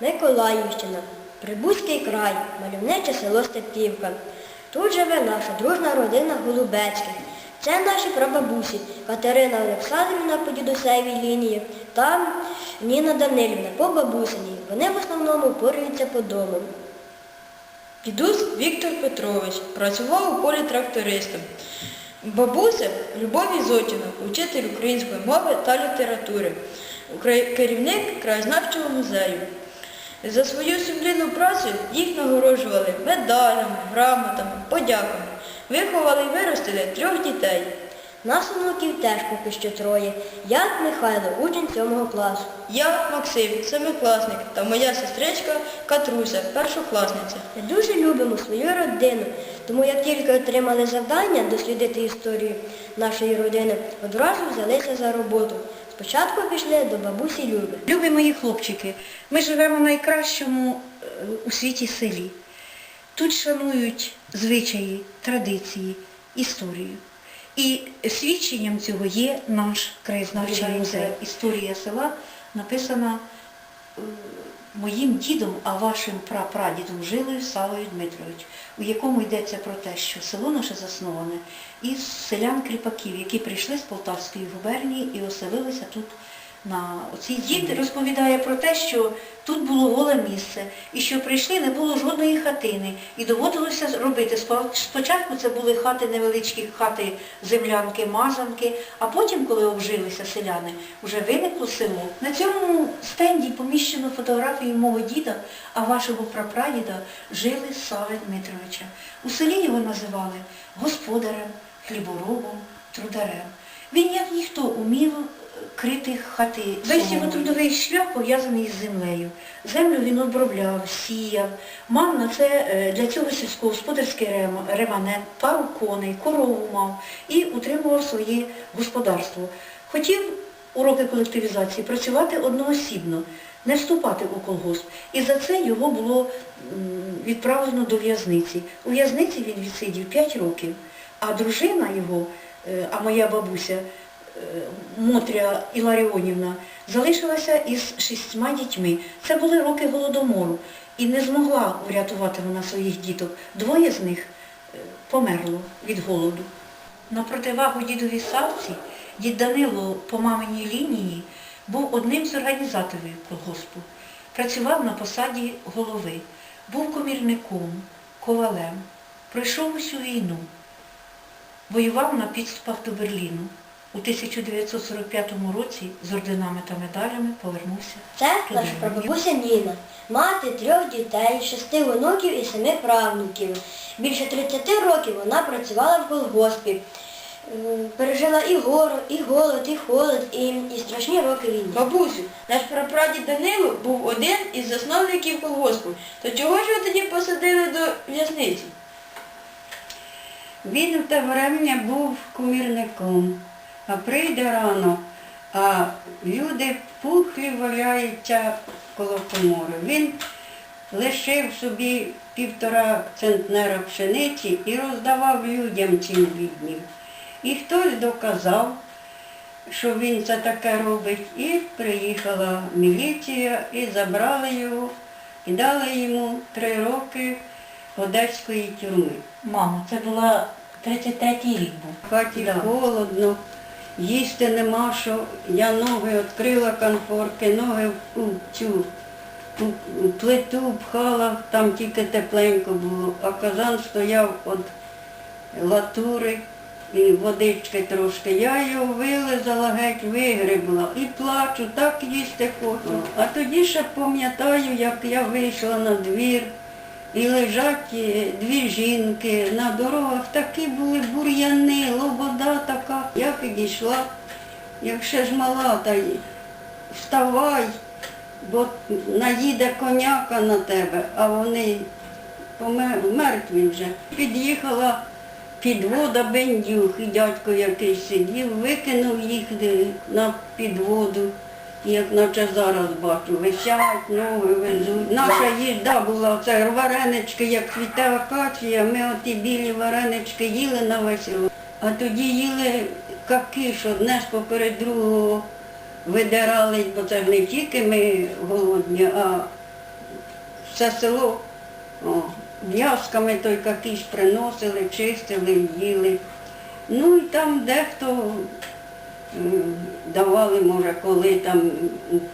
Миколаївщина, Прибузький край, мальовниче село Степківка. Тут живе наша дружна родина Голубецьких. Це наші прабабусі Катерина Олександрівна по дідусевій лінії та Ніна Данилівна по бабусиній. Вони в основному порюються по дому. Дідусь Віктор Петрович працював у полі трактористом. Бабуся Любов Ізотіна, учитель української мови та літератури, керівник краєзнавчого музею. За свою сумлінну працю їх нагороджували медалями, грамотами, подяками. Виховали і виростили трьох дітей. Нас онуків теж поки що троє. Я Михайло, учень сьомого класу. Я Максим, семикласник, та моя сестричка Катруся, першокласниця. Ми дуже любимо свою родину, тому як тільки отримали завдання дослідити історію нашої родини, одразу взялися за роботу. Спочатку пішли до бабусі Люби. Любі мої хлопчики, ми живемо в найкращому е, у світі селі. Тут шанують звичаї, традиції, історію. І свідченням цього є наш краєзнавчий музей. Історія села написана моїм дідом, а вашим прапрадідом Жилою Савою Дмитрович, у якому йдеться про те, що село наше засноване із селян-кріпаків, які прийшли з Полтавської губернії і оселилися тут на оцій дід розповідає про те, що тут було голе місце, і що прийшли, не було жодної хатини, і доводилося робити. Спочатку це були хати невеличкі, хати землянки, мазанки, а потім, коли обжилися селяни, вже виникло село. На цьому стенді поміщено фотографію мого діда, а вашого прапрадіда жили Сави Дмитровича. У селі його називали господарем, хліборобом, трударем. Він, як ніхто, умів крити хати. Весь його трудовий шлях пов'язаний з землею. Землю він обробляв, сіяв, мав на це е, для цього сільськогосподарський реманент, пару коней, корову мав і утримував своє господарство. Хотів у роки колективізації працювати одноосібно, не вступати у колгосп. І за це його було відправлено до в'язниці. У в'язниці він відсидів 5 років, а дружина його, а моя бабуся, е, Мотря Іларіонівна, залишилася із шістьма дітьми. Це були роки голодомору. І не змогла врятувати вона своїх діток. Двоє з них е, померло від голоду. На противагу дідові Савці, дід Данило по маминій лінії був одним з організаторів колгоспу. Працював на посаді голови, був комірником, ковалем, пройшов усю війну, воював на підступах до Берліну. У 1945 році з орденами та медалями повернувся. Це туди. наша прабабуся Ніна, мати трьох дітей, шести онуків і семи правнуків. Більше 30 років вона працювала в колгоспі. Пережила і гору, і голод, і холод, і, і страшні роки війни. Бабусю, наш прапрадід Данило був один із засновників колгоспу. То чого ж ви тоді посадили до в'язниці? Він в те врем'я був кумірником, а прийде рано, а люди пухлі валяються коло комори. Він лишив собі півтора центнера пшениці і роздавав людям цим біднім. І хтось доказав, що він це таке робить, і приїхала міліція і забрали його, і дали йому три роки одеської тюрми. Мамо, це була 33-й рік був. В хаті холодно, їсти нема що. Я ноги відкрила конфорки, ноги в цю у плиту пхала, там тільки тепленько було, а казан стояв від латури і водички трошки. Я його вилизала, геть вигребла і плачу, так їсти хочу. А тоді ще пам'ятаю, як я вийшла на двір. І лежать е, дві жінки, на дорогах такі були бур'яни, лобода така. Я підійшла, як ще ж мала, та й вставай, бо наїде коняка на тебе, а вони мертві вже. Під'їхала підвода бендюх, і дядько якийсь сидів, викинув їх на підводу. Як наче зараз бачу, висять, ноги везуть. Наша їжда була, це варенички, як цвіте акація, ми оті білі варенички їли на рік. А тоді їли каки, що одне ж поперед другого видирали, бо це ж не тільки ми голодні, а все село о, в'язками той какіш приносили, чистили, їли. Ну і там дехто давали, може, коли там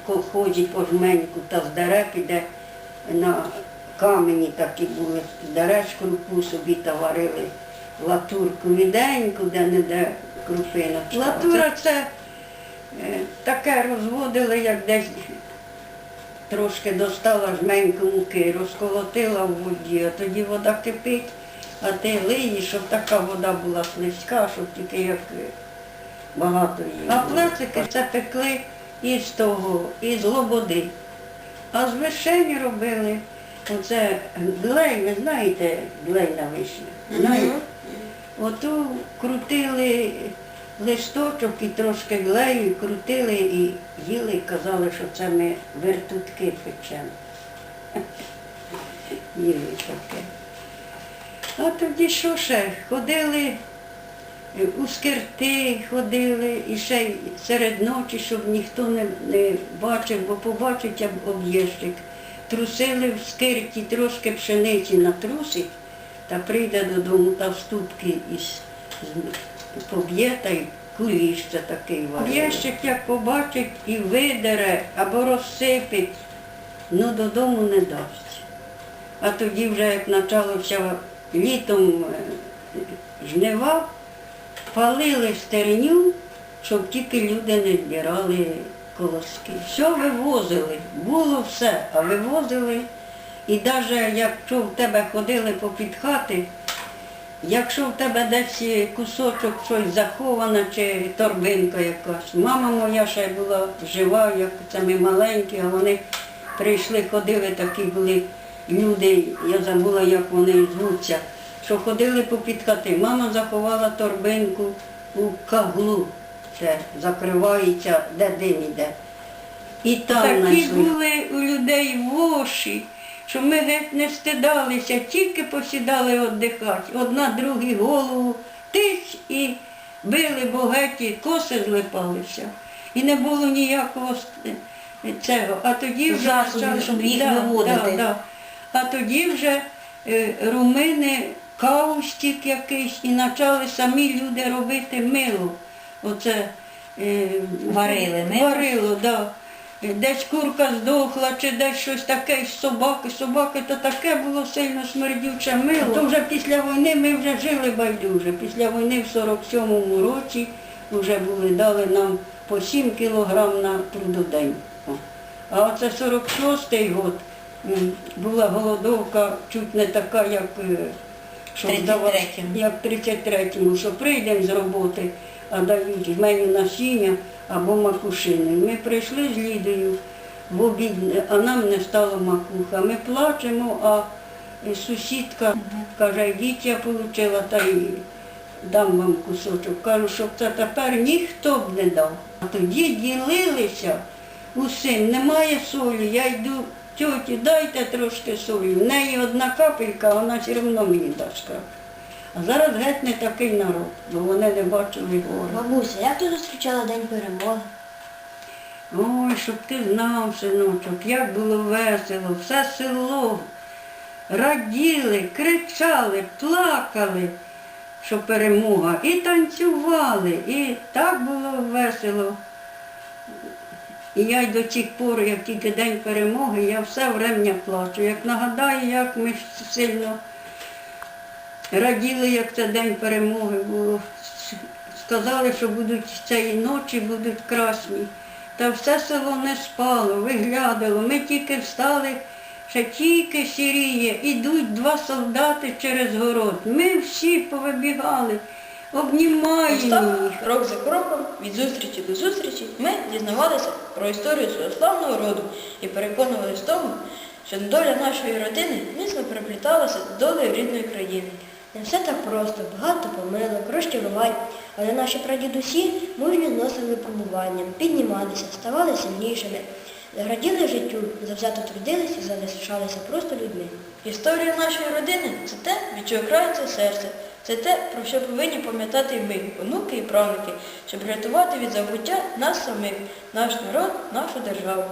колхозі по жменьку та з дерев іде на камені такі були, з дерев крупу собі та варили латурку віденьку, де-не-де крупиночка. Латура це е, таке розводили, як десь трошки достала жменьку муки, розколотила в воді, а тоді вода кипить, а ти лиєш, щоб така вода була слизька, щоб тільки як багато її. А плецики це пекли із того, із лободи. А з вишені робили оце глей, ви знаєте, глей на вишні. Знаєте? Оту крутили листочок і трошки глею, і крутили і їли, і казали, що це ми вертутки печемо. Їли таке. А тоді що ще? Ходили у скирти, ходили і ще серед ночі, щоб ніхто не, не бачив, бо побачить об- Трусили в скирті, трошки пшениці натрусить, та прийде додому та в ступки із поб'є та й куліш такий варить. Об'їжджик як побачить і видере або розсипить, ну додому не дасть. А тоді вже як почалося літом е, жнива, палили стерню, щоб тільки люди не збирали колоски. Все вивозили, було все, а вивозили. І навіть якщо в тебе ходили попід хати, якщо в тебе десь кусочок щось заховане чи торбинка якась. Мама моя ще була жива, як це маленькі, а вони прийшли, ходили, такі були люди, я забула, як вони звуться, що ходили попід хати. Мама заховала торбинку у каглу, це закривається, де дим іде. І там Такі знайшли. були у людей воші, що ми геть не стидалися, тільки посідали віддихати. Одна другій голову тись і били, бо геть коси злипалися. І не було ніякого цього. А тоді вже Засобів, почали- щоб їх виводити. Да, да. А тоді вже е, румини, каустик якийсь, і почали самі люди робити мило. Оце е, Варили мило? Варило, да. Десь курка здохла, чи десь щось таке, з собаки, собаки, то таке було сильно смердюче мило. То вже після війни ми вже жили байдуже. Після війни в 47-му році вже були, дали нам по 7 кілограм на трудодень. А оце 46-й год була голодовка чуть не така, як е, що 33-му. здавали, як в 33-му, що прийдемо з роботи, а дають жменю насіння або макушини. Ми прийшли з Лідою в обід, а нам не стало макуха. Ми плачемо, а сусідка каже, йдіть, я отримала, та й дам вам кусочок. Кажу, щоб це тепер ніхто б не дав. А тоді ділилися усім, немає солі, я йду, тьоті, дайте трошки солі. В неї одна капелька, вона все одно мені дасть капельку. А зараз геть не такий народ, бо вони не бачили гору. Бабуся, як ти зустрічала День перемоги? Ой, щоб ти знав, синочок, як було весело, все село раділи, кричали, плакали, що перемога, і танцювали, і так було весело. І я й до цих пор, як тільки день перемоги, я все врем'я плачу. Як нагадаю, як ми сильно раділи, як це день перемоги було. Сказали, що будуть цієї ночі будуть красні. Та все село не спало, виглядало. Ми тільки встали, ще тільки сіріє, ідуть два солдати через город. Ми всі повибігали, обнімаємо Так, їх. крок за кроком, від зустрічі до зустрічі, ми дізнавалися про історію свого славного роду і переконувалися в тому, що доля нашої родини міцно перепліталася з долею рідної країни. Не все так просто, багато помилок, розчарувань, але наші прадідусі мужньо зносили випробування, піднімалися, ставали сильнішими, раділи життю, завзято трудились і залишалися просто людьми. Історія нашої родини це те, від чого крається серце. Це те, про що повинні пам'ятати ми, онуки і правнуки, щоб рятувати від забуття нас самих, наш народ, нашу державу.